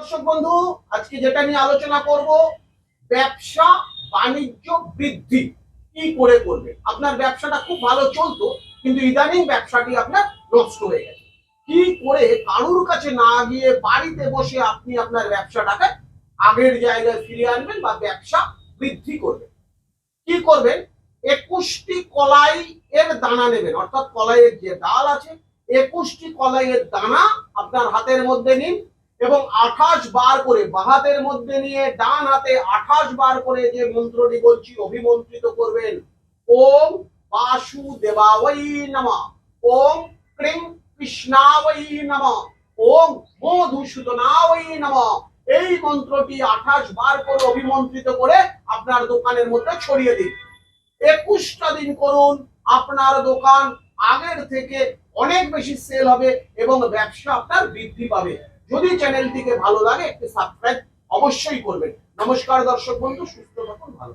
দর্শক বন্ধু, আজকে যেটা নিয়ে আলোচনা করব, ব্যবসা বাণিজ্য বৃদ্ধি। কি করে করবে আপনার ব্যবসাটা খুব ভালো চলতো, কিন্তু ইদানিং ব্যবসাটি আপনার নষ্ট হয়ে গেছে। কি করে কারুর কাছে না গিয়ে বাড়িতে বসে আপনি আপনার ব্যবসাটাকে আগের জায়গায় ফিরিয়ে আনবেন বা ব্যবসা বৃদ্ধি করবেন? কি করবেন? একুশটি কলাই এর দানা নেবেন। অর্থাৎ কলাইয়ের যে ডাল আছে, একুশটি কলাইয়ের দানা আপনার হাতের মধ্যে নিন এবং আঠাশ বার করে বাহাতের মধ্যে নিয়ে ডান হাতে আঠাশ বার করে যে মন্ত্রটি বলছি, অভিমন্ত্রিত করবেন। ওম বাসুদেবাবৈ নমঃ। ওম ক্রিং কৃষ্ণাবৈ নমঃ। ওম মধুসূদনাবৈ নমঃ। এই মন্ত্রটি আঠাশ বার করে অভিমন্ত্রিত করে আপনার দোকানের মধ্যে ছড়িয়ে দিন। একুশটা দিন করুন, আপনার দোকান আগের থেকে অনেক বেশি সেল হবে এবং ব্যবসা আপনার বৃদ্ধি পাবে যদি চ্যানেলটিকে ভালো লাগে, একটি সাবস্ক্রাইব অবশ্যই করবেন নমস্কার দর্শক বন্ধু, সুস্থ থাকুন, ভালো।